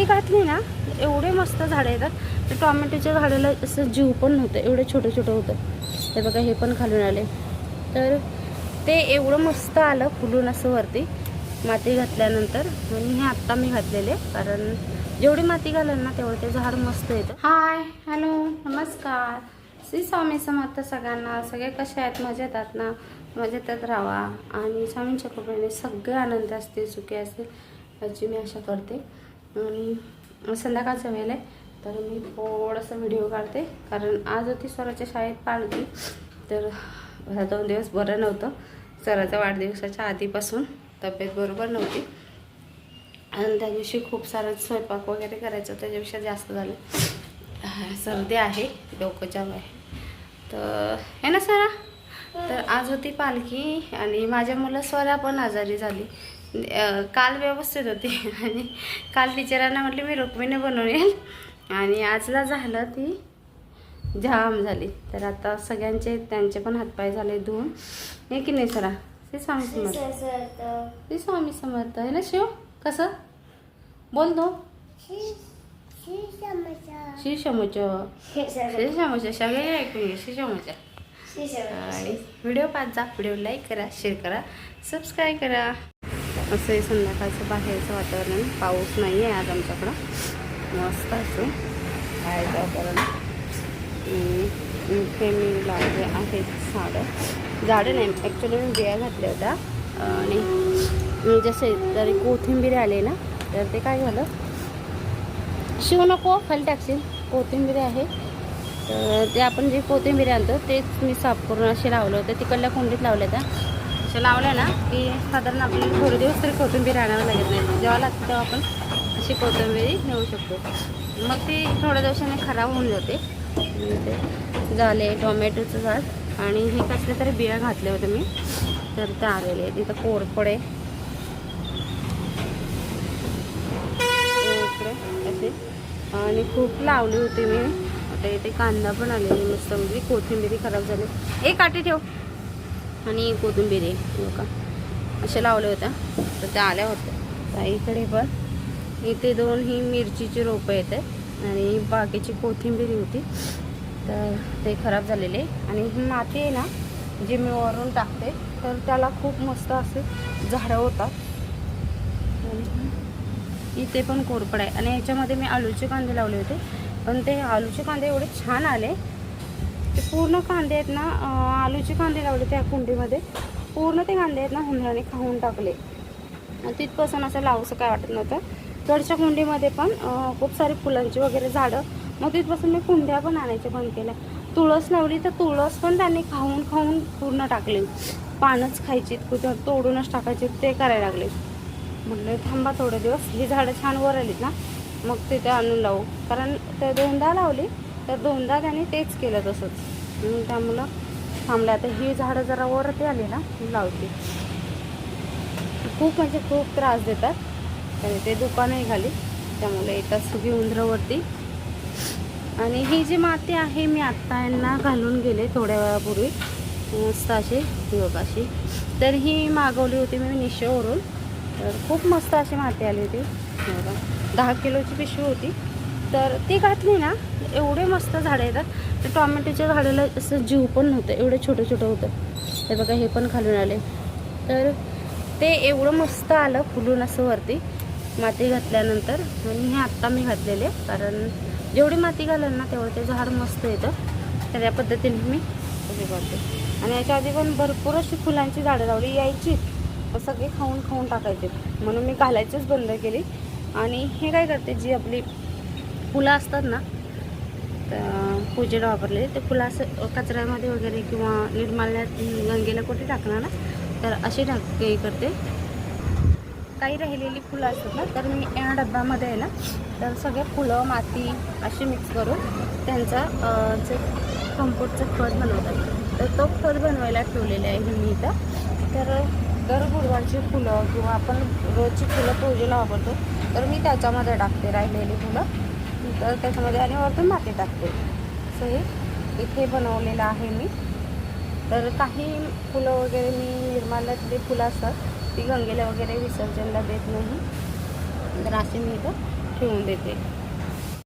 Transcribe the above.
ती घातली ना एवढे मस्त झाडं येतात. ते टॉमॅटोच्या झाडाला असं जीव पण नव्हतं एवढं छोटं छोटं होतं. हे बघा हे पण खालून आले. तर ते एवढं मस्त आलं फुलून असं वरती. माती घातल्यानंतर आणि हे आत्ता मी घातलेले कारण जेवढी माती घालेल ना तेवढं ते झाड मस्त येतं. हाय हॅलो नमस्कार. श्री स्वामी समर्थ सगळ्यांना सगळे कसे आहेत? मजेत आहात ना? मजेतच राहा. आणि स्वामींच्या कृपेने सगळे आनंद असतील सुखी असतील याची मी आशा करते. आणि संध्याकाळचा वेळ आहे. तर मी थोडंसं व्हिडिओ काढते. कारण आज होती स्वराच्या शाळेत पालखी. तर दोन दिवस बरं नव्हतं. सराच्या वाढदिवसाच्या आधीपासून तब्येत बरोबर नव्हती. आणि त्या दिवशी खूप सारं स्वयंपाक वगैरे करायचं त्याच्यापेक्षा जास्त झालं. सर्दी आहे डोकं जाम आहे. तर हे ना सरा तर आज होती पालखी आणि माझ्या मुलं स्वरा पण आजारी झाली. काल व्यवस्थित होती. आणि काल टीचरांना म्हटली मी रुक्मिणी बनवून येईल. आणि आजला झालं ती जाम झाली. तर आता सगळ्यांचे त्यांचे पण हातपाय झाले धुवून. हे की नाही सरा? ते स्वामी समर्थ. ते स्वामी समर्थ. आहे ना शिव? कसं? बोल तो. शिशमोच शिशमोच सगळे ऐकून घे. शिशमोच आणि व्हिडिओ पाहत जा. व्हिडिओ लाईक करा शेअर करा सबस्क्राईब करा. असं आहे संध्याकाळचं बाहेरचं वातावरण. पाऊस नाही आहे आज आमच्याकडं. मस्त असं. बाहेरचं वातावरण. इथे मी लावले आहेत झाडं. झाडं नाही ॲक्च्युली मी बिया घातल्या होत्या. आणि मी जसे तरी कोथिंबीर आले ना तर ते काय झालं? शिव नको खाली टाकशील. कोथिंबीर आहे. तर ते आपण जे कोथिंबीर आणतो तेच मी साफ करून असे लावलं होतं. तिकडल्या कुंडीत लावल्या त्या. अशा लावल्या ना की साधारण आपल्याला थोडे दिवस तरी कोथिंबीर आणावं लागत नाही. जेव्हा लागते तेव्हा आपण अशी कोथिंबीर नेऊ शकतो. मग ती थोड्या दिवसाने खराब होऊन जाते. झाले टोमॅटोचं झाड. आणि हे कसले तरी बिया घातले होते मी. तर ते आलेले तिथं इथं कोरफडे. इकडे असे. आणि खूप लावली होती मी. आता इथे कांदा पण आलेली मस्त. म्हणजे कोथिंबिरी खराब झाली. एक काठी ठेव. आणि कोथिंबिरी का असे लावले होत्या तर त्या आल्या होत्या. तर इकडे पण इथे दोन ही मिरचीची रोपं येतात आणि बाकीची कोथिंबीर होती. तर ते खराब झालेले आणि ही माती आहे ना जी मी वरून टाकते तर त्याला खूप मस्त असे झाडं होतात. इथे पण कोरपड आहे. आणि याच्यामध्ये मी आलूचे कांदे लावले होते. पण ते आलूचे कांदे एवढे छान आले ते पूर्ण कांदे आहेत ना आलूचे कांदे लावले त्या कुंडीमध्ये. पूर्ण ते कांदे आहेत ना हुंदराने खाऊन टाकले. तिथपासून असं लावूसं काय वाटत नव्हतं. गडच्या कुंडीमध्ये पण खूप सारी फुलांची वगैरे झाडं. मग तिथपासून मी कुंड्या पण आणायच्या बंद केल्या. तुळस लावली तर तुळस पण त्यांनी खाऊन खाऊन पूर्ण टाकले. पानच खायची कुठं तोडूनच टाकायचे ते करायला लागले. म्हटलं थांबा थोडे दिवस ही झाडं छान वर आलीत ना मग तिथे आणून लावू. कारण ते दोनदा लावली तर दोनदा त्याने तेच केलं तसंच. मग त्यामुळं थांबलं आता ही झाडं जरा वरती आली ना लावते. खूप म्हणजे खूप त्रास देतात. आणि ते दुकानही घाली त्यामुळे येतात सगळी उंदरावरती. आणि ही जी माती आहे मी आत्ता यांना घालून गेले थोड्या वेळापूर्वी. मस्त अशी योगाशी तर ही मागवली होती मी निशोवरून तर खूप मस्त अशी माती आली होती. बघा दहा किलोची पिशवी होती. तर ती घातली ना एवढे मस्त झाडं येतात. ते टॉमॅटोच्या झाडाला असं जीव पण नव्हतं एवढे छोटं छोटं होतं. हे बघा हे पण खालून आले. तर ते एवढं मस्त आलं फुलून असं वरती. माती घातल्यानंतर आणि हे आत्ता मी घातलेले कारण जेवढी माती घालेल ना तेवढं ते झाड मस्त येतं. तर या पद्धतीने मी हे करते. आणि याच्या आधी पण भरपूर अशी फुलांची झाडं लावली यायची. सगळे खाऊन खाऊन टाकायचे. म्हणून मी घालायचीच बंद केली. आणि हे काय करते जी आपली फुलं असतात ना तर पूजेला वापरले ते फुलं असं कचऱ्यामध्ये वगैरे किंवा निर्माल्यात गंगेला कुठे टाकणार ना तर अशी टाक हे करते. काही राहिलेली फुलं असतात ना तर मी या डब्यामध्ये आहे ना तर सगळे फुलं माती अशी मिक्स करून त्यांचा जे कंपोटचं खत बनवतात तर तो खत बनवायला ठेवलेला आहे मी इथं. तर दर गुरुवारची फुलं किंवा आपण रोजची फुलं पूजेला वापरतो तर मी त्याच्यामध्ये टाकते राहिलेली फुलं. तर त्याच्यामध्ये आणि वरतून माती टाकते. सो हे इथे बनवलेलं आहे मी. तर काही फुलं वगैरे मी निर्माल्यातली फुलं असतात ती गंगेला वगैरे विसर्जनला देत नाही. तर असे मी इथं ठेवून देते.